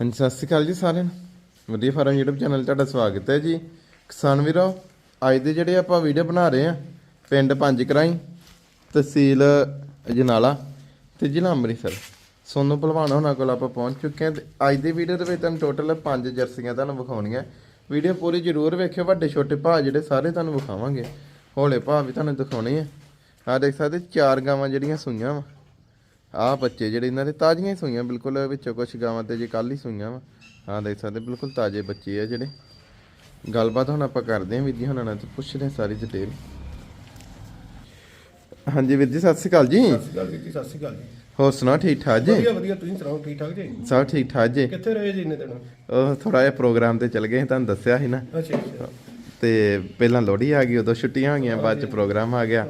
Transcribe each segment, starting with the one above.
ਹਾਂਜੀ, ਸਤਿ ਸ਼੍ਰੀ ਅਕਾਲ ਜੀ ਸਾਰਿਆਂ ਨੂੰ। ਵਧੀਆ ਫਾਰਮ YouTube ਚੈਨਲ ਤੁਹਾਡਾ ਸਵਾਗਤ ਹੈ ਜੀ। ਕਿਸਾਨ ਵੀਰੋ, ਅੱਜ ਦੇ ਜਿਹੜੇ ਆਪਾਂ ਵੀਡੀਓ ਬਣਾ ਰਹੇ ਆ ਪਿੰਡ ਪੰਜ ਕਰਾਈ, ਤਹਿਸੀਲ ਅਜਨਾਲਾ ਤੇ ਜ਼ਿਲ੍ਹਾ ਅੰਮ੍ਰਿਤਸਰ। ਸੋਨੂ ਭਲਵਾਨ ਉਹਨਾਂ ਕੋਲ ਆਪਾਂ ਪਹੁੰਚ ਚੁੱਕੇ ਹਾਂ ਤੇ ਅੱਜ ਦੀ ਵੀਡੀਓ ਦੇ ਵਿੱਚ ਤੁਹਾਨੂੰ ਟੋਟਲ ਪੰਜ ਜਰਸੀਆਂ ਤੁਹਾਨੂੰ ਵਿਖਾਉਣੀਆਂ। ਵੀਡੀਓ ਪੂਰੀ ਜ਼ਰੂਰ ਵੇਖਿਓ, ਵੱਡੇ ਛੋਟੇ ਭਾਅ ਜਿਹੜੇ ਸਾਰੇ ਤੁਹਾਨੂੰ ਵਿਖਾਵਾਂਗੇ। ਹੌਲੇ ਭਾਅ ਵੀ ਤੁਹਾਨੂੰ ਦਿਖਾਉਣੇ ਆ। ਆਹ ਦੇਖ ਸਕਦੇ, ਚਾਰ ਗਾਵਾਂ ਜਿਹੜੀਆਂ ਸੂਈਆਂ ਵਾ। ਆਹ ਬੱਚੇ ਜਿਹੜੇ ਇਹਨਾਂ ਦੇ ਤਾਜ਼ੀਆਂ ਹੀ ਸੂਈਆਂ ਬਿਲਕੁਲ ਵਿੱਚੋਂ ਕੁਝ ਗਾਵਾਂ ਤੇ ਜੇ ਕੱਲ ਹੀ ਸੂਈਆਂ ਵਾ। ਆਹ ਦੇਖ ਸਕਦੇ ਬਿਲਕੁਲ ਤਾਜ਼ੇ ਬੱਚੇ ਆ ਜਿਹੜੇ। ਗੱਲਬਾਤ ਹੁਣ ਆਪਾਂ ਕਰਦੇ ਹਾਂ ਵੀਰ ਜੀ ਹੁਣਾਂ ਨਾਲ ਤੇ ਪੁੱਛਦੇ ਹਾਂ ਸਾਰੀ ਡਿਟੇਲ ਹਾਂਜੀ ਵੀਰ ਜੀ ਸਤਿ ਸ਼੍ਰੀ ਅਕਾਲ ਜੀ। ਸਤਿ ਸ਼੍ਰੀ ਅਕਾਲ ਜੀ। ਸਤਿ ਸ਼੍ਰੀ ਅਕਾਲ ਜੀ। ਹੋਰ ਸੁਣਾਓ ਠੀਕ ਠਾਕ ਜੀ? ਵਧੀਆ ਵਧੀਆ ਤੁਸੀਂ ਸੁਣਾਓ ਠੀਕ ਠਾਕ ਜੀ? ਸਭ ਠੀਕ ਠਾਕ ਜੀ। ਕਿੱਥੇ ਰਹੇ ਜੀ ਇੰਨੇ ਦਿਨ? ਉਹ ਥੋੜਾ ਜਿਹਾ ਪ੍ਰੋਗਰਾਮ ਤੇ ਚਲ ਗਏ ਸੀ, ਤੁਹਾਨੂੰ ਦੱਸਿਆ ਸੀ ਨਾ। ਅੱਛਾ ਅੱਛਾ। ਤੇ ਪਹਿਲਾਂ ਲੋਹੜੀ ਆ ਗਈ ਉਦੋਂ ਛੁੱਟੀਆਂ ਹੋ ਗਈਆਂ ਬਾਅਦ ਚ ਪ੍ਰੋਗਰਾਮ ਆ ਗਿਆ।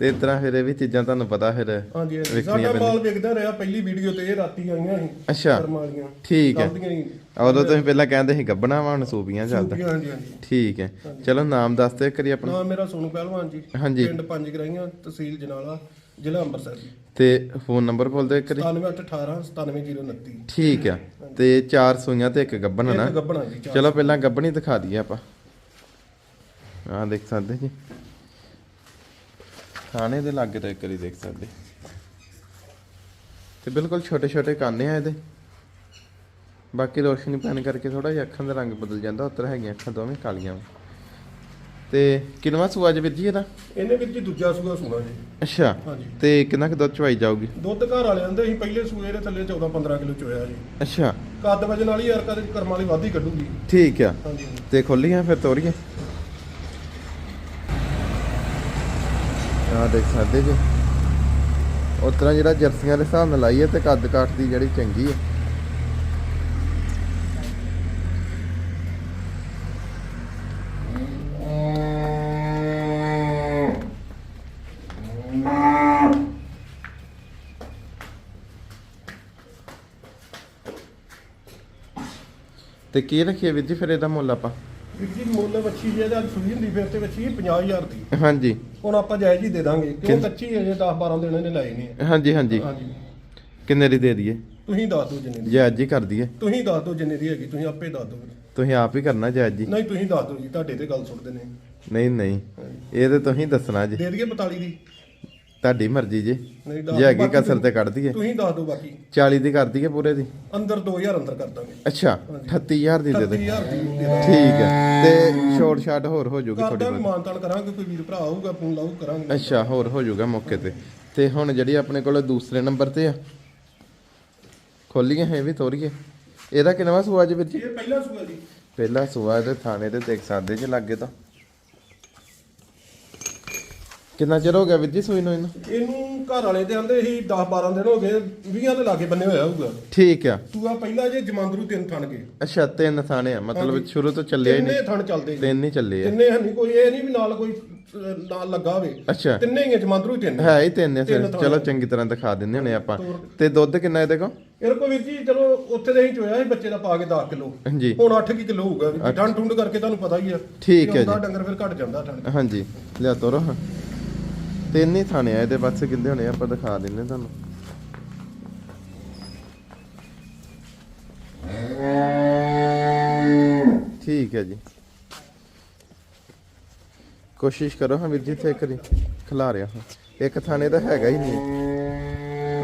ਤੇ ਇਸ ਤਰ੍ਹਾਂ ਫਿਰ ਇਹ ਵੀ ਚੀਜ਼ਾਂ ਤੁਹਾਨੂੰ ਪਤਾ ਫਿਰ ਹਾਂਜੀ ਹਾਂਜੀ। ਵੇਖਣੀਆਂ ਸਾਡਾ ਮਾਲ ਵਿਕਦਾ ਰਿਹਾ ਪਹਿਲੀ ਵੀਡੀਓ ਤੇ ਇਹ ਰਾਤੀ ਆਈਆਂ ਸੀ ਅੱਛਾ। ਕਰਮ ਵਾਲੀਆਂ। ਠੀਕ ਹੈ। ਚੱਲਦੀਆਂ ਹੀ ਉਦੋਂ ਤੁਸੀਂ ਪਹਿਲਾਂ ਕਹਿੰਦੇ ਸੀ ਗੱਬਣਾ ਵਾ ਹੁਣ ਸੂਬੀਆਂ ਚੱਲਦਾ। ਹਾਂਜੀ ਹਾਂਜੀ। ਹਾਂਜੀ ਠੀਕ ਹੈ। ਚਲੋ ਨਾਮ ਦੱਸ ਦਿਓ ਕਰੀ ਆਪਣਾ। ਨਾਮ ਮੇਰਾ ਸੋਨੂ ਪਹਿਲਵਾਨ ਜੀ। ਹਾਂਜੀ। ਪਿੰਡ ਪੰਜ ਗਰਾਈਆਂ ਤਹਿਸੀਲ ਜਨਾਲਾ ਜ਼ਿਲ੍ਹਾ ਅੰਮ੍ਰਿਤਸਰ ਜੀ। ਤੇ ਫੋਨ ਨੰਬਰ ਬੋਲ ਦਿਓ ਕਰੀ 9818 97029 ਠੀਕ ਆ ਤੇ ਚਾਰ ਸੂਈਆਂ ਤੇ ਇੱਕ ਗੱਬਣ ਨਾ? ਗੱਬਣਾ ਜੀ। ਚਲੋ ਪਹਿਲਾਂ ਗੱਬਣੀ ਦਿਖਾ ਦਈਏ ਆਪਾਂ। ਆਹ ਦੇਖ ਸਕਦੇ ਜੀ। ਥਾਣੇ ਦੇ ਲਾਗੇ ਤੋਂ ਇੱਕ ਵਾਰੀ ਦੇਖ ਸਕਦੇ। ਤੇ ਬਿਲਕੁਲ ਛੋਟੇ ਛੋਟੇ ਕਾਨੇ ਆ ਇਹਦੇ। ਬਾਕੀ ਰੋਸ਼ਨੀ ਪੈਣ ਕਰਕੇ ਥੋੜਾ ਜਿਹਾ ਅੱਖਾਂ ਦਾ ਰੰਗ ਬਦਲ ਜਾਂਦਾ ਉਤਰ ਹੈਗੀਆਂ ਅੱਖਾਂ ਦੋਵੇਂ ਕਾਲੀਆਂ। ਤੇ ਕਿੰਨਵਾ ਸੂਆ ਜੀ ਵੀਰ ਜੀ ਇਹਦਾ? ਇਹਨੇ ਵਿੱਚ ਜੀ ਦੂਜਾ ਸੂਆ ਸੁਣਾ ਜੀ। ਅੱਛਾ ਹਾਂਜੀ। ਤੇ ਕਿੰਨਾ ਕੁ ਦੁੱਧ ਚਵਾਈ ਜਾਊਗੀ? ਦੁੱਧ ਘਰ ਵਾਲੇ ਆਂਦੇ ਸੀ ਪਹਿਲੇ ਸੂਏ ਦੇ ਥੱਲੇ 14 15 ਕਿਲੋ ਚੋਇਆ ਜੀ। ਅੱਛਾ। ਕੱਦ ਵਜਨ ਵਾਲੀ ਯਾਰ ਕਦੇ ਕਰਮ ਵਾਲੀ ਵਾਧੀ ਕੱਢੂਗੀ। ਠੀਕ ਆ। ਹਾਂਜੀ। ਤੇ ਖੋਲੀਆਂ ਫਿਰ ਤੋਰੀਏ ਆ ਦੇਖ ਸਕਦੇ ਜੀ। ਉਸ ਤਰ੍ਹਾਂ ਜਿਹੜਾ ਜਰਸੀਆਂ ਦੇ ਹਿਸਾਬ ਨਾਲ ਲਾਈਏ ਤੇ ਕੱਦ ਕਾਠ ਦੀ ਜਿਹੜੀ ਚੰਗੀ ਹੈ ਤੇ ਕੀ ਰੱਖੀਏ ਵੀਰ ਜੀ ਫਿਰ ਇਹਦਾ ਮੁੱਲ ਆਪਾਂ? ਵੀਰ ਜੀ ਮੁੱਲ ਵੱਛੀ ਜੇ ਦਾ ਸੂਈ ਹੁੰਦੀ ਫਿਰ ਤੇ ਵੱਛੀ 50000 ਦੀ। ਹਾਂਜੀ। ਹੁਣ ਆਪਾਂ ਜਾਇਜ਼ ਹੀ ਦੇ ਦਾਂਗੇ ਕਿਉਂ ਕੱਚੀ ਅਜੇ 10 12 ਦਿਨ ਇਹਨੇ ਲਾਏ ਨੇ। ਹਾਂਜੀ ਹਾਂਜੀ। ਹਾਂਜੀ। ਕਿੰਨੇ ਦੀ ਦੇ ਦਈਏ? ਤੁਸੀਂ ਦੱਸ ਦਿਓ ਜਿੰਨੇ ਦੀ। ਜੇ ਅੱਜ ਹੀ ਕਰ ਦਈਏ। ਤੁਸੀਂ ਦੱਸ ਦਿਓ ਜਿੰਨੇ ਦੀ ਹੈਗੀ ਤੁਸੀਂ ਆਪੇ ਦੱਸ ਦਿਓ। ਤੁਸੀਂ ਆਪ ਹੀ ਕਰਨਾ ਜੇ। ਅੱਜ ਹੀ ਨਹੀਂ ਤੁਸੀਂ ਦੱਸ ਦਿਓ ਜੀ ਤੁਹਾਡੇ ਤੇ ਗੱਲ ਸੁਣਦੇ ਨੇ। ਨਹੀਂ ਨਹੀਂ। ਇਹ ਤੇ ਤੁਸੀਂ ਦੱਸਣਾ ਜੀ। ਦੇ ਦਈਏ 42 ਦੀ। ਤੁਹਾਡੀ ਮਰਜ਼ੀ ਜੀ। ਨਹੀਂ ਦੱਸ ਜੇ ਦਿਓ, ਬਾਕੀ ਕਸਰ ਤੇ ਕੱਢ ਦਈਏ। ਤੁਸੀਂ ਦੱਸ ਦਿਓ ਬਾਕੀ। 40 ਦੀ ਕਰ ਦਈਏ ਪੂਰੇ ਦੀ। ਅੰਦਰ 2000 ਅੰਦਰ ਕਰ ਦਾਂਗੇ। ਅੱਛਾ 38000 ਦੀ ਦੇ ਦੇ 30000 ਦੀ ਦੇ ਦਾਂਗੇ ਠੀਕ ਹੈ। ਤੇ ਛੋਟ ਛਾਟ ਹੋਰ ਹੋ ਕਰਦਾ ਤੁਹਾਡੀ ਵੀ ਮਾਨਤਾਨ ਕਰਾਂਗੇ ਕੋਈ ਵੀਰ ਭਰਾ ਆਊਗਾ ਫੋਨ ਲਾਊ ਕਰਾਂਗੇ। ਅੱਛਾ ਹੋਰ ਹੋ ਜਾਊਗਾ ਮੌਕੇ ਤੇ। ਤੇ ਹੁਣ ਜਿਹੜੀ ਆਪਣੇ ਕੋਲ ਦੂਸਰੇ ਨੰਬਰ ਤੇ ਆ ਖੋਲੀਏ ਹੈ ਵੀ ਤੋਰੀਏ। ਇਹਦਾ ਕਿੰਨਵਾ ਸੂਆ ਜੀ ਵੀਰ ਜੀ? ਇਹ ਪਹਿਲਾ ਸੂਆ ਜੀ। ਪਹਿਲਾ ਸੂਆ ਇਹਦੇ ਥਾਣੇ ਤੇ ਦੇਖ ਸਕਦੇ ਜੇ ਲੱਗੇ ਤਾਂ। ਕਿੰਨਾ ਚਿਰ ਹੋ ਗਿਆ ਵੀਰ ਜੀ ਸੂਈ ਨੂੰ ਇਹਨੂੰ? ਇਹਨੂੰ ਘਰ ਵਾਲੇ ਤੇ ਆਂਦੇ ਸੀ 10 12 ਦਿਨ ਹੋ ਗਏ 20 ਦੇ ਲਾਗੇ ਬੰਨੇ ਹੋਇਆ ਹੋਊਗਾ। ਠੀਕ ਆ। ਸੂਆ ਪਹਿਲਾ ਜੇ ਜਮਾਂਦਰੂ ਤਿੰਨ ਥਣ ਗਏ ਅੱਛਾ ਤਿੰਨ ਥਾਣੇ ਆ ਮਤਲਬ। ਸ਼ੁਰੂ ਤੋਂ ਚੱਲਿਆ ਹੀ ਤਿੰਨੇ ਨਹੀਂ। ਥਣ ਚੱਲਦੇ ਜੀ। ਤਿੰਨ ਹੀ ਚੱਲੇ ਆ। ਤਿੰਨੇ ਹੈ ਨਹੀਂ ਕੋਈ ਇਹ ਨਹੀਂ ਵੀ ਨਾਲ ਕੋਈ ਅਹ, ਨਾਲ ਲੱਗਾ ਹੋਵੇ। ਅੱਛਾ। ਤਿੰਨੇ ਹੀ ਆ, ਜਮਾਂਦਰੂ ਹੀ ਤਿੰਨ ਹੈ ਹੀ ਤਿੰਨ ਆ ਫਿਰ ਤਿੰਨ ਥਾਂ। ਚਲੋ ਚੰਗੀ ਤਰ੍ਹਾਂ ਦਿਖਾ ਦਿੰਦੇ ਹੋਣੇ ਆਪਾਂ। ਤੇ ਦੁੱਧ ਕਿੰਨਾ ਇਹਦੇ ਕੋਲ? ਇਹ ਕੋ ਵੀਰ ਜੀ ਚਲੋ ਉੱਥੇ ਦੇ ਹੀ ਚੋਇਆ ਸੀ ਬੱਚੇ ਦਾ ਪਾ ਕੇ 10 ਕਿਲੋ। ਹਾਂਜੀ। ਹੁਣ 8 ਕੀ ਕਿਲੋ ਹੋਊਗਾ। ਵੀ ਠੰਡ ਠੁੰਡ ਕਰਕੇ ਤੁਹਾਨੂੰ ਪਤਾ ਹੀ ਆ। ਠੀਕ ਹੈ ਕਿ ਜੀ। ਡੰਗਰ ਫਿਰ ਘਟ ਜਾਂਦਾ ਠੰਡ ਹਾਂਜੀ। ਲਿਆ ਤੋਰੋ ਹਾਂ। ਤਿੰਨ ਹੀ ਥਾਣੇ ਆ ਇਹਦੇ ਪਾਸੇ ਕਿੰਦੇ ਹੋਣੇ ਆ, ਆਪਾਂ ਦਿਖਾ ਦਿੰਨੇ ਤੁਹਾਨੂੰ। ਠੀਕ ਹੈ ਜੀ। ਕੋਸ਼ਿਸ਼ ਕਰੋ ਹਾਂ ਵੀਰ ਜੀ ਤੇ ਕਰੀ ਖਿਲਾ ਰਿਹਾ ਹਾਂ। ਇੱਕ ਥਾਣੇ ਤਾਂ ਹੈਗਾ ਹੀ ਨਹੀਂ।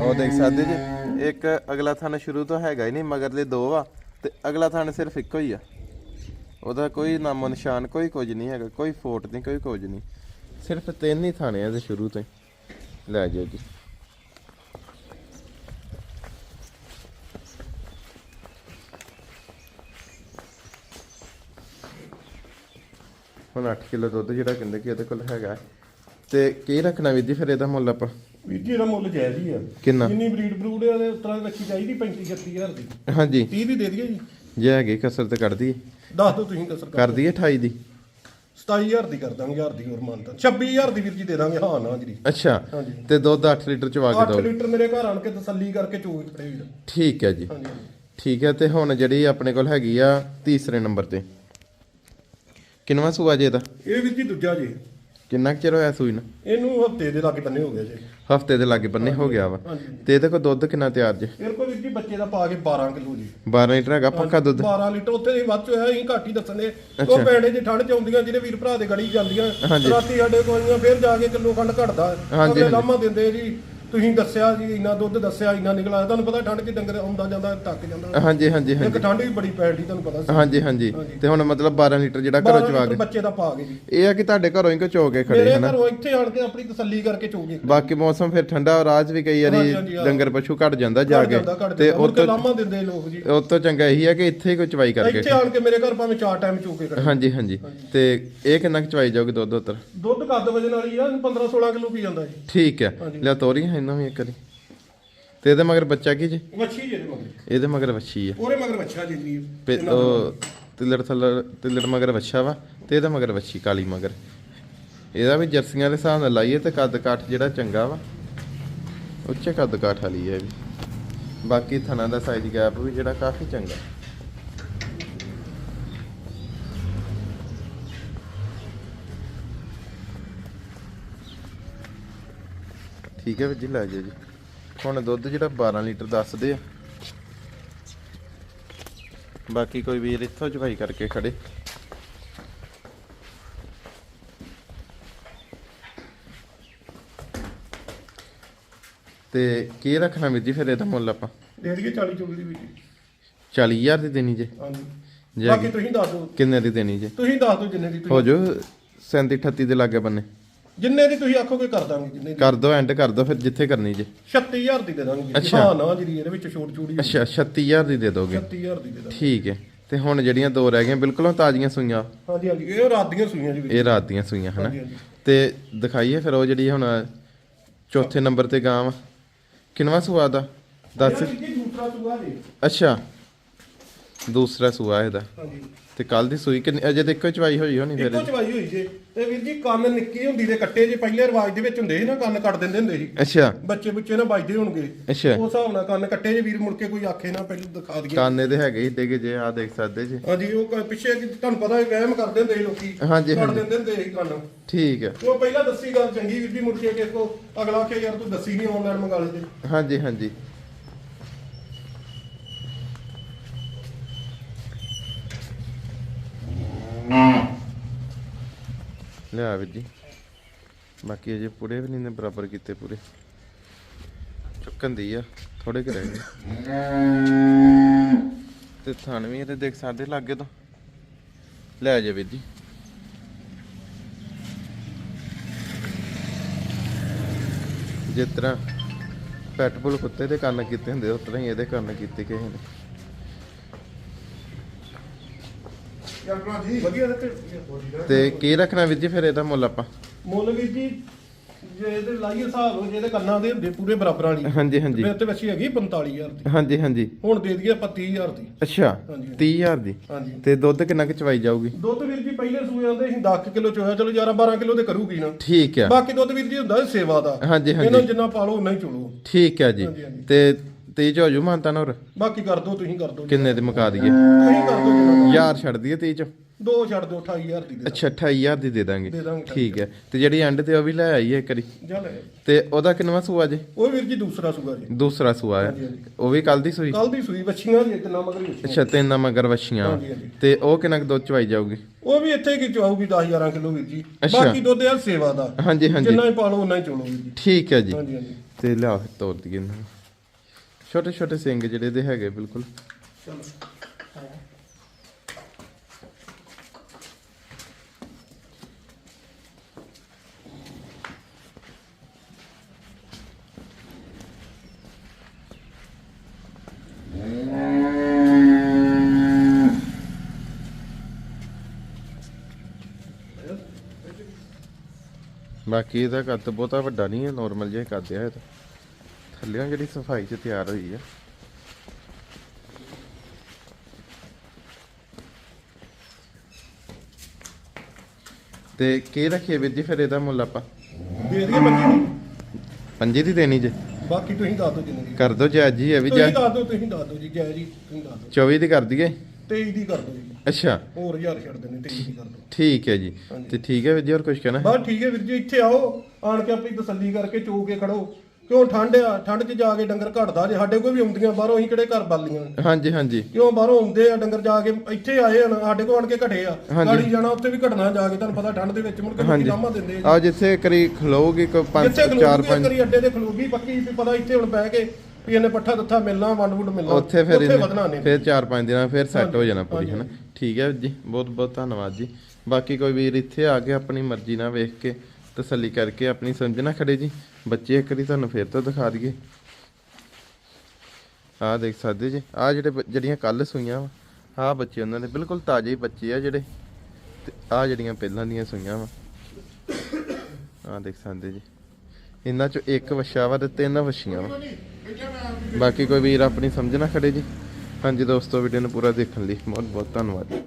ਉਹ ਦੇਖ ਸਕਦੇ ਜੀ ਇੱਕ ਅਗਲਾ ਥਾਣਾ ਸ਼ੁਰੂ ਤੋਂ ਹੈਗਾ ਹੀ ਨਹੀਂ ਮਗਰਲੇ ਦੋ ਆ ਤੇ ਅਗਲਾ ਥਾਣਾ ਸਿਰਫ ਇੱਕੋ ਹੀ ਆ। ਉਹਦਾ ਕੋਈ ਨਾਮੋ ਨਿਸ਼ਾਨ ਕੋਈ ਕੁਝ ਨਹੀਂ ਹੈਗਾ ਕੋਈ ਫੋਟ ਨਹੀਂ ਕੋਈ ਕੁਝ ਨਹੀਂ। ਸਿਰਫ ਤਿੰਨ ਹੀ ਥਾਣੇ ਆ ਇਹਦੇ ਸ਼ੁਰੂ ਤੋਂ ਹੀ। ਲੈ ਜਾਓ ਜੀ। ਹੁਣ 8 ਕਿਲੋ ਦੁੱਧ ਜਿਹੜਾ ਕਹਿੰਦੇ ਕਿ ਇਹਦੇ ਕੋਲ ਹੈਗਾ। ਤੇ ਕੀ ਰੱਖਣਾ ਵੀਰ ਜੀ ਫਿਰ ਇਹਦਾ ਮੁੱਲ ਆਪਾਂ? ਵੀਰ ਜੀ ਇਹਦਾ ਮੁੱਲ ਜਾਇਜ਼ ਹੀ ਆ। ਕਿੰਨਾ? ਜਿੰਨੀ ਬਰੀਡ ਬਰੂਡ ਆ ਦੇ ਉਤਰਾ ਰੱਖੀ ਚਾਹੀਦੀ 35 36000 ਦੀ। ਹਾਂਜੀ। 30 ਦੀ ਦੇ ਦਈਏ ਜੀ। ਜੇ ਹੈਗੀ ਕਸਰ ਤੇ ਕੱਢ ਦਈਏ। ਦੱਸ ਦਿਓ ਤੁਸੀਂ ਕਸਰ ਕਰ ਕਰ ਦਈਏ 28 ਦੀ। 27000 ਦੀ ਕਰ ਦਾਂਗੇ 1000 ਦੀ ਹੋਰ ਮਾਨਤਾ। 26000 ਦੀ ਵੀਰ ਜੀ ਦੇ ਦਾਂਗੇ ਹਾਂ ਨਾ ਜੀ। ਅੱਛਾ ਹਾਂਜੀ। ਤੇ ਦੁੱਧ 8 ਲੀਟਰ ਚਵਾ ਕੇ 8 ਦਿਓ। ਲੀਟਰ ਮੇਰੇ ਘਰ ਆਣ ਕੇ ਤਸੱਲੀ ਕਰਕੇ ਚੋਗ ਖੜੇ ਵੀਰ ਠੀਕ ਹੈ ਜੀ। ਹਾਂਜੀ। ਠੀਕ ਹੈ ਤੇ ਹੁਣ ਜਿਹੜੀ ਆਪਣੇ ਕੋਲ ਹੈਗੀ ਆ ਤੀਸਰੇ ਨੰਬਰ ਤੇ। ਕਿੰਨਵਾਂ ਸੂਆ ਜੇ ਇਹਦਾ? ਇਹ ਵੀਰ ਜੀ ਦੂਜਾ ਜੀ। ਕਿੰਨਾ ਕੁ ਚਿਰ ਹੋਇਆ ਸੂਈ ਨੂੰ? ਇਹਨੂੰ ਹਫ਼ਤੇ ਦੇ ਲਾਗੇ ਬੰਨੇ ਹੋ ਗਿਆ ਜੀ। ਹਫ਼ਤੇ ਦੇ ਲਾਗੇ ਬੰਨੇ ਹੋ ਗਿਆ ਵਾ। ਤੇ ਇਹਦੇ ਕੋਲ ਦੁੱਧ ਕਿੰਨਾ ਤਿਆਰ ਜੇ? ਇਹ ਕੋਈ ਵੀਰ ਜੀ ਬੱਚੇ ਦਾ ਪਾ ਕੇ 12 ਕਿਲੋ ਜੀ। 12 ਲੀਟਰ ਹੈਗਾ ਪੱਕਾ ਦੁੱਧ? 12 ਲੀਟਰ। ਉੱਥੇ ਹੀ ਵੱਧ ਚੋਇਆ ਅਸੀਂ ਘੱਟ ਹੀ ਦੱਸਣੇ। ਉਹ ਪੈਂਡੇ 'ਚ ਠੰਡ ਚ ਆਉਂਦੀਆਂ ਜਿਹੜੇ ਵੀਰ ਭਰਾ ਦੇ ਗਲੀ ਜਾਂਦੀਆਂ। ਰਾਤੀ ਸਾਡੇ ਕੋਲੀਆਂ ਫੇਰ ਜਾ ਕੇ ਕਿਲੋ ਖੰਡ ਘਟਦਾ। ਅਗਲੇ। ਲਾਮਾ ਦਿੰਦੇ ਜੀ। ਤੁਸੀਂ ਦੱਸਿਆ ਜੀ ਇੰਨਾ ਦੁੱਧ ਦੱਸਿਆ ਇੰਨਾ ਨਿਕਲਾ ਤੁਹਾਨੂੰ ਪਤਾ ਠੰਡ 'ਚ ਡੰਗਰ ਆਉਂਦਾ ਜਾਂਦਾ ਥੱਕ ਜਾਂਦਾ। ਹਾਂਜੀ ਹਾਂਜੀ ਇੱਕ ਹਾਂਜੀ। ਠੰਡ ਵੀ ਬੜੀ ਪੈਂਦੀ ਤੁਹਾਨੂੰ ਪਤਾ ਸੀ। ਹਾਂਜੀ ਹਾਂਜੀ। ਤੇ ਹੁਣ ਮਤਲਬ 12 ਲੀਟਰ ਜਿਹੜਾ ਘਰੋਂ 12 ਚਵਾ ਕੇ ਬੱਚੇ ਦਾ ਪਾ ਕੇ ਜੀ। ਇਹ ਆ ਕਿ ਤੁਹਾਡੇ ਘਰੋਂ ਹੀ ਕੋ ਚੋ ਕੇ ਖੜੇ ਮੇਰੇ ਹਨਾ? ਘਰੋਂ ਇੱਥੇ ਆਣ ਕੇ ਆਪਣੀ ਤਸੱਲੀ ਕਰਕੇ ਚੋਗੇ। ਬਾਕੀ ਮੌਸਮ ਫਿਰ ਠੰਡਾ ਰਾਜ ਵੀ ਕਈ ਵਾਰੀ। ਡੰਗਰ ਪਸ਼ੂ ਘਟ ਜਾਂਦਾ ਜਾ ਕੇ। ਤੇ ਉਹ ਤੋਂ ਲਾਮਾ ਦਿੰਦੇ ਲੋਕ ਜੀ। ਉਹ ਤੋਂ ਚੰਗਾ ਇਹੀ ਹੈ ਕਿ ਇੱਥੇ ਹੀ ਕੋਈ ਚਵਾਈ ਕਰਕੇ ਇੱਥੇ ਆਣ ਕੇ ਮੇਰੇ ਘਰ ਭਾਵੇਂ ਚਾਰ ਟਾਈਮ ਚੋਕੇ ਕਰੇ ਹਾਂਜੀ ਹਾਂਜੀ। ਤੇ ਇਹ ਕਿੰਨਾ ਕੁ ਚਵਾਈ ਜਾਓਗੇ ਦੁੱਧ ਉੱਤਰ ਦੁੱਧ ਕੱਦ ਵਜਨ ਵਾਲੀ ਆ 15 16 ਕਿਲੋ ਪੀ ਜਾਂਦਾ ਜੀ। ਠੀਕ ਹੈ। ਹਾਂਜੀ। ਲਿਆ ਤੋਰੀ ਹੈ ਇਹਨਾਂ ਵੀ ਇੱਕ ਵਾਰੀ। ਤੇ ਇਹਦੇ ਮਗਰ ਬੱਚਾ ਕੀ ਜੀ? ਮੱਛੀ ਜਿਹੜੇ ਮਗਰ। ਇਹਦੇ ਮਗਰ ਵੱਛੀ ਆ। ਉਹਦੇ ਮਗਰ ਮੱਛਾ ਜੀ ਜੀ। ਪੇ- ਉਹ ਤਿੱਲੜ ਥੱਲੜ ਤਿੱਲੜ ਮਗਰ ਵੱਛਾ ਵਾ ਤੇ ਇਹਦਾ ਮਗਰ ਵੱਛੀ ਕਾਲੀ ਮਗਰ। ਇਹਦਾ ਵੀ ਜਰਸੀਆਂ ਦੇ ਹਿਸਾਬ ਨਾਲ ਲਾਈਏ ਤੇ ਕੱਦ ਕਾਠ ਜਿਹੜਾ ਚੰਗਾ ਵਾ ਉੱਚੇ ਕੱਦ ਕਾਠ ਵਾਲੀ ਹੈ ਇਹ ਵੀ। ਬਾਕੀ ਥਣਾ ਦਾ ਸਾਈਜ਼ ਗੈਪ ਵੀ ਜਿਹੜਾ ਕਾਫੀ ਚੰਗਾ। ਠੀਕ ਹੈ ਵੀਰ ਜੀ ਲੈ ਜਾਓ ਜੀ। ਹੁਣ ਦੁੱਧ ਜਿਹੜਾ 12 ਲੀਟਰ ਦੱਸਦੇ ਆ। ਬਾਕੀ ਕੋਈ ਵੀਰ ਇੱਥੋਂ ਚਵਾਈ ਕਰਕੇ ਖੜੇ। ਤੇ ਕੀ ਰੱਖਣਾ ਵੀਰ ਜੀ ਫਿਰ ਇਹਦਾ ਮੁੱਲ ਆਪਾਂ? ਦੇ ਦਈਏ 40 ਚੋਲੀ ਦੀ ਵੀ ਜੀ। 40000 ਦੀ ਦੇਣੀ ਜੇ। ਹਾਂਜੀ। ਜੇ ਬਾਕੀ ਤੁਸੀਂ ਦੱਸ ਦਿਓ। ਕਿੰਨੇ ਦੀ ਦੇਣੀ ਜੇ? ਤੁਸੀਂ ਦੱਸ ਦਿਓ ਜਿੰਨੇ ਦੀ ਹੋ ਜੋ 37 38 ਦੇ ਲਾਗੇ ਬੰਨੇ। ਜਿੰਨੇ ਦੀ ਤੁਸੀਂ ਆਖੋਗੇ ਕਰ ਦਾਂਗੇ ਜਿੰਨੇ ਦੀ। ਕਰ ਦੋ ਐਂਡ ਕਰ ਦੋ ਫਿਰ ਜਿੱਥੇ ਕਰਨੀ ਜੇ। 36000 ਦੀ ਦੇ ਦਾਂਗੇ। ਜੀ ਅੱਛਾ। ਹਾਂ ਨਾ ਜੀ ਇਹਦੇ ਵਿੱਚ ਛੋਟ ਛੋੜੀ ਅੱਛਾ 36000 ਦੀ ਦੇ ਦੋਗੇ। 36000 ਦੀ ਦੇ ਦਾਂਗੇ। ਠੀਕ ਹੈ। ਤੇ ਹੁਣ ਜਿਹੜੀਆਂ ਦੋ ਰਹਿ ਗਈਆਂ ਬਿਲਕੁਲ ਤਾਜ਼ੀਆਂ ਸੂਈਆਂ। ਹਾਂਜੀ ਹਾਂਜੀ। ਇਹ ਰਾਤ ਦੀਆਂ ਸੂਈਆਂ ਜੀ ਵੀਰ। ਇਹ ਰਾਤ ਦੀਆਂ ਸੂਈਆਂ ਹਨਾ? ਹਾਂਜੀ ਹਾਂਜੀ। ਤੇ ਦਿਖਾਈਏ ਫਿਰ ਉਹ ਜਿਹੜੀ ਹੁਣ ਚੌਥੇ ਨੰਬਰ ਤੇ ਗਾਂ ਵਾ ਕਿੰਨਵਾ ਸੂਆ ਦਾ? ਦੱਸ। ਇਹ ਜੀ ਦੂਸਰਾ ਸੂਆ ਜੀ ਅੱਛਾ। ਦੂਸਰਾ ਸੂਆ ਇਹਦਾ। ਹਾਂਜੀ। ਤੇ ਕੱਲ ਦੀ ਸੂਈ ਕਿੰਨੀ ਅਜੇ ਹੀ ਚਵਾਈ ਹੋਈ ਹੋਣੀ ਫਿਰ ਇੱਕੋ ਚਵਾਈ ਹੋਈ ਜੇ। ਤੇ ਵੀਰ ਜੀ ਕੰਨ ਨਿੱਕੀ ਹੁੰਦੀ ਦੇ ਕੱਟੇ ਜੇ ਪਹਿਲੇ ਰਿਵਾਜ ਦੇ ਵਿੱਚ ਹੁੰਦੇ ਸੀ ਨਾ ਕੰਨ ਕੱਟ ਦਿੰਦੇ ਹੁੰਦੇ ਸੀ। ਅੱਛਾ। ਬੱਚੇ ਬੁੱਚੇ ਨਾ ਵੱਜਦੇ ਹੋਣਗੇ। ਅੱਛਾ। ਉਸ ਹਿਸਾਬ ਨਾਲ ਕੰਨ ਕੱਟੇ ਜੇ ਵੀਰ ਮੁੜ ਕੇ ਕੋਈ ਆਖੇ ਨਾ ਪਹਿਲਾਂ ਦਿਖਾ ਦਈਏ। ਕਾਨੇ ਦੇ ਹੈਗੇ ਹੀ ਡਿੱਗ ਜੇ ਆ ਦੇਖ ਸਕਦੇ ਜੀ। ਹਾਂਜੀ ਉਹ ਕ- ਪਿੱਛੇ ਕਿ ਤੁਹਾਨੂੰ ਪਤਾ ਹੈ ਵਹਿਮ ਕਰਦੇ ਹੁੰਦੇ ਸੀ ਲੋਕੀ। ਹਾਂਜੀ, ਕੱਟ। ਦਿੰਦੇ ਹੁੰਦੇ ਸੀ ਕੰਨ। ਠੀਕ ਹੈ ਉਹ ਪਹਿਲਾਂ ਦੱਸੀ ਗੱਲ ਚੰਗੀ ਵੀਰ ਜੀ ਮੁੜ ਕੇ ਕਿਸੇ ਕੋ ਅਗਲਾ ਆਖੇ ਯਾਰ ਤੂੰ ਦੱਸੀ ਨਹੀਂ ਆਨਲਾਈਨ ਮੰਗਾ ਲੈ ਹਾਂਜੀ ਹਾਂਜੀ। ਲਿਆ ਵੀਰ ਜੀ। ਬਾਕੀ ਅਜੇ ਪੂਰੇ ਵੀ ਨਹੀਂ ਨੇ ਬਰਾਬਰ ਕੀਤੇ ਪੂਰੇ। ਚੁੱਕਣ ਦੀ ਆ ਥੋੜੇ ਕੁ ਰਹਿ ਗਏ। ਤੇ ਥਣ ਵੀ ਇਹਦੇ ਦੇਖ ਸਕਦੇ ਲਾਗੇ ਤੋਂ। ਲੈ ਜਾ ਵੀਰ ਜੀ। ਜਿਸ ਤਰ੍ਹਾਂ ਪੈਟਬੁਲ ਕੁੱਤੇ ਦੇ ਕੰਨ ਕੀਤੇ ਹੁੰਦੇ, ਉਸ ਤਰ੍ਹਾਂ ਹੀ ਇਹਦੇ ਕੰਨ ਕੀਤੇ ਕਿਸੇ ਨੇ। ਵਧੀਆ ਤੇ ਤੇ ਕੀ ਰੱਖਣਾ ਵੀਰ ਜੀ ਫਿਰ ਇਹਦਾ ਮੁੱਲ ਆਪਾਂ? ਮੁੱਲ ਵੀਰ ਜੀ ਜੇ ਇਹਦੇ ਲਾਈਏ ਹਿਸਾਬ ਹੋ ਜੇ ਇਹਦੇ ਕੰਨਾਂ ਦੇ ਹੁੰਦੇ ਪੂਰੇ ਬਰਾਬਰ ਵਾਲੀ। ਹਾਂਜੀ ਹਾਂਜੀ। ਮੇਰੇ ਤੇ ਵਸੀ ਹੈਗੀ 45000 ਦੀ। ਹਾਂਜੀ ਹਾਂਜੀ। ਹੁਣ ਦੇ ਦਈਏ ਆਪਾਂ 30000 ਦੀ। ਅੱਛਾ ਹਾਂਜੀ। 30000 ਦੀ। ਹਾਂਜੀ। ਤੇ ਦੁੱਧ ਕਿੰਨਾ ਕੁ ਚਵਾਈ ਜਾਊਗੀ? ਦੁੱਧ ਵੀਰ ਜੀ ਪਹਿਲੇ ਸੂਏ ਆਉਂਦੇ ਸੀ 10 ਕਿਲੋ ਚੋਇਆ ਚਲੋ 11 12 ਕਿਲੋ ਤੇ ਕਰੂਗੀ ਨਾ। ਠੀਕ ਹੈ ਬਾਕੀ ਦੁੱਧ ਵੀਰ ਜੀ ਹੁੰਦਾ ਸੇਵਾ ਦਾ। ਹਾਂਜੀ ਹਾਂਜੀ। ਇਹਨਾਂ ਨੂੰ ਜਿੰਨਾ ਪਾਲੋ ਉਨਾ ਹੀ ਚੋਲੋ। ਠੀਕ ਹੈ ਜੀ। ਹਾਂਜੀ, ਹਾਂਜੀ। ਤੇ 30 ਚ ਹੋ ਜੂ ਮਾਨਤਾ ਨੌਰ। ਬਾਕੀ ਕਰ ਦੋ ਤੁਸੀਂ ਕਰ ਦੋ ਕਿੰਨੇ ਦੇ ਮੁਕਾ ਦਈਏ? ਤੁਸੀਂ ਕਰ ਦੋ ਜਿੰਨਾ ਯਾਰ ਛੱਡ ਦਈਏ 30 ਚ ਦੋ ਛੱਡ ਦਿਓ 28000 ਦੀ ਦੇ ਅੱਛਾ 28000 ਦੀ ਦੇ ਦਾਂਗੇ। ਦੇ ਦਾਂਗੇ ਠੀਕ ਹੈ। ਤੇ ਜਿਹੜੀ ਐਂਡ ਤੇ ਉਹ ਵੀ ਲੈ ਆਈਏ ਇੱਕ ਵਾਰੀ? ਜਾ ਲੈ ਤੇ ਉਹਦਾ ਕਿੰਨਵਾ ਸੂਆ ਜੇ? ਉਹ ਵੀਰ ਜੀ ਦੂਸਰਾ ਸੂਆ ਜੀ। ਦੂਸਰਾ ਸੂਆ ਹੈ। ਉਹ ਵੀ ਕੱਲ ਦੀ ਸੂਈ? ਕੱਲ ਦੀ ਸੂਈ ਬੱਚੀਆਂ ਦੀ ਇੱਕ ਨਾ ਮਗਰ ਬੱਚੀਆਂ ਅੱਛਾ ਤਿੰਨ ਮਗਰ ਹਾਂਜੀ। ਤੇ ਉਹ ਕਿੰਨਾ ਕੁ ਦੁੱਧ ਚਵਾਈ ਜਾਊਗੀ? ਉਹ ਵੀ ਇੱਥੇ ਕੀ ਚਵਾਊਗੀ 10 11 ਕਿਲੋ ਵੀਰ ਜੀ। ਬਾਕੀ ਦੁੱਧ ਆ ਸੇਵਾ ਦਾ। ਹਾਂਜੀ ਹਾਂਜੀ। ਜਿੰਨਾ ਹੀ ਪਾਲੋ ਉਨਾ ਹੀ ਚੋਲੋ ਵੀਰ ਜੀ। ਠੀਕ ਹੈ ਜੀ। ਹਾਂਜੀ ਹਾਂਜੀ। ਤੇ ਫਿਰ ਤੋੜ ਦਈਏ ਇਹਨਾਂ ਨੂੰ। ਛੋਟੇ ਛੋਟੇ ਸਿੰਘ ਜਿਹੜੇ ਦੇ ਹੈਗੇ, ਬਿਲਕੁਲ। ਚਲੋ ਬਾਕੀ ਇਹਦਾ ਕੱਦ ਬਹੁਤਾ ਵੱਡਾ ਨਹੀਂ ਹੈ ਨਾਰਮਲ ਜਿਹਾ ਕੱਦ ਹੈ ਤਾਂ। ਥੱਲਿਆਂ ਜਿਹੜੀ ਸਫ਼ਾਈ 'ਚ ਤਿਆਰ ਹੋਈ ਹੈ ਤੇ ਕੀ ਰੱਖੀਏ ਵੀਰ ਜੀ ਫਿਰ ਇਹਦਾ ਮੁੱਲ ਆਪਾਂ? ਦੇ ਦਈਏ ਬੱਚੀ ਨੂੰ ਪੰਜੇ ਦੀ ਦੇਣੀ ਜੇ। ਬਾਕੀ ਤੁਸੀਂ ਦੱਸ ਦਿਓ ਜਿੰਨੇ ਦੀ। ਕਰ ਦੋ ਜੀ ਅੱਜ ਹੀ ਹੈ ਵੀ ਤੁਸੀਂ ਜਾ ਦੱਸ ਦਿਓ ਤੁਸੀਂ ਦੱਸ ਦਿਓ ਜੀ ਜੈ ਜੀ ਤੁਸੀਂ ਦੱਸ ਦਿਓ। 24 ਦੀ ਕਰ ਦਈਏ? 23 ਦੀ ਕਰ ਦਿਓ ਜੀ। ਅੱਛਾ। ਹੋਰ ਹਜ਼ਾਰ ਛੱਡ ਦਿੰਦੇ 23 ਦੀ ਕਰ ਦਿਓ। ਠੀਕ ਹੈ ਜੀ। ਤੇ ਠੀਕ ਹੈ ਵੀਰ ਜੀ ਹੋਰ ਕੁਝ ਕਹਿਣਾ? ਬਸ ਠੀਕ ਹੈ ਵੀਰ ਜੀ ਇੱਥੇ ਆਓ ਆਣ ਕੇ ਆਪਣੀ ਤਸੱਲੀ ਕਰਕੇ ਚੋ ਕੇ ਖੜੋ। ਕਿਉਂ ਠੰਡ ਆ? ਠੰਡ 'ਚ ਜਾ ਕੇ ਡੰਗਰ ਘਟਦਾ ਜੇ ਸਾਡੇ ਕੋਲ ਵੀ ਆਉਂਦੀਆਂ ਬਾਹਰੋਂ ਅਸੀਂ ਕਿਹੜੇ ਘਰ ਬਾਲੀਆਂ? ਹਾਂਜੀ ਹਾਂਜੀ। ਕਿਉਂ ਬਾਹਰੋਂ ਆਉਂਦੇ ਆ ਡੰਗਰ ਜਾ ਕੇ? ਇੱਥੇ ਆਏ ਹਨ ਸਾਡੇ ਕੋਲ ਆਣ ਕੇ ਘਟੇ ਆ। ਗਾੜੀ ਜਾਣਾ ਉੱਥੇ ਵੀ ਘਟਣਾ ਜਾ ਕੇ ਤੁਹਾਨੂੰ ਪਤਾ ਠੰਡ ਦੇ ਵਿੱਚ ਮੁੜ ਕੇ ਲੋਕੀ ਲਾਮਾ ਦਿੰਦੇ ਆ ਆ ਜਿੱਥੇ ਕਰੀ ਖਲੋਗੀ ਕੋ ਪੰਜ ਜਿੱਥੇ ਚਾਰ ਖਲੋਗੀ ਪੰਜ। ਕਰੀ ਅੱਡੇ ਤੇ ਖਲੋਗੀ ਪੱਕੀ ਵੀ ਪਤਾ ਇੱਥੇ ਹੁਣ ਬਹਿ ਕੇ ਵੀ ਇਹਨੇ ਪੱਠਾ ਦੱਥਾ ਮਿਲਣਾ ਵੰਡ ਵੁੰਡ ਮਿਲਣਾ। ਉੱਥੇ ਫਿਰ ਵਧਣਾ ਨੇ ਫਿਰ 4-5 ਦਿਨਾਂ ਫਿਰ ਸੈੱਟ ਹੋ ਜਾਣਾ ਪੂਰੀ। ਹਨਾ? ਠੀਕ ਹੈ ਜੀ ਬਹੁਤ ਬਹੁਤ ਧੰਨਵਾਦ ਜੀ। ਬਾਕੀ ਕੋਈ ਵੀਰ ਇੱਥੇ ਆ ਕੇ ਆਪਣੀ ਮਰਜ਼ੀ ਨਾਲ ਵੇਖ ਕੇ ਤਸੱਲੀ ਕਰਕੇ ਆਪਣੀ ਸਮਝ ਨਾ ਖੜੇ ਜੀ। ਬੱਚੇ ਇੱਕ ਵਾਰੀ ਤੁਹਾਨੂੰ ਫਿਰ ਤੋਂ ਦਿਖਾ ਦਈਏ। ਆਹ ਦੇਖ ਸਕਦੇ ਜੀ, ਆਹ ਜਿਹੜੇ ਬ- ਜਿਹੜੀਆਂ ਕੱਲ ਸੂਈਆਂ ਵਾ, ਆਹ ਬੱਚੇ ਉਹਨਾਂ ਦੇ ਬਿਲਕੁਲ ਤਾਜ਼ੇ ਹੀ ਬੱਚੇ ਆ ਜਿਹੜੇ। ਤੇ ਆਹ ਜਿਹੜੀਆਂ ਪਹਿਲਾਂ ਦੀਆਂ ਸੂਈਆਂ ਵਾ। ਆਹ ਦੇਖ ਸਕਦੇ ਜੀ, ਇਹਨਾਂ ਚੋਂ ਇੱਕ ਵਛਾ ਵਾ ਤੇ ਤਿੰਨ ਵਛੀਆਂ ਵਾ। ਬਾਕੀ ਕੋਈ ਵੀਰ ਆਪਣੀ ਸਮਝ ਨਾ ਖੜੇ ਜੀ। ਹਾਂਜੀ ਦੋਸਤੋ ਵੀਡੀਓ ਨੂੰ ਪੂਰਾ ਦੇਖਣ ਲਈ ਬਹੁਤ ਬਹੁਤ ਧੰਨਵਾਦ।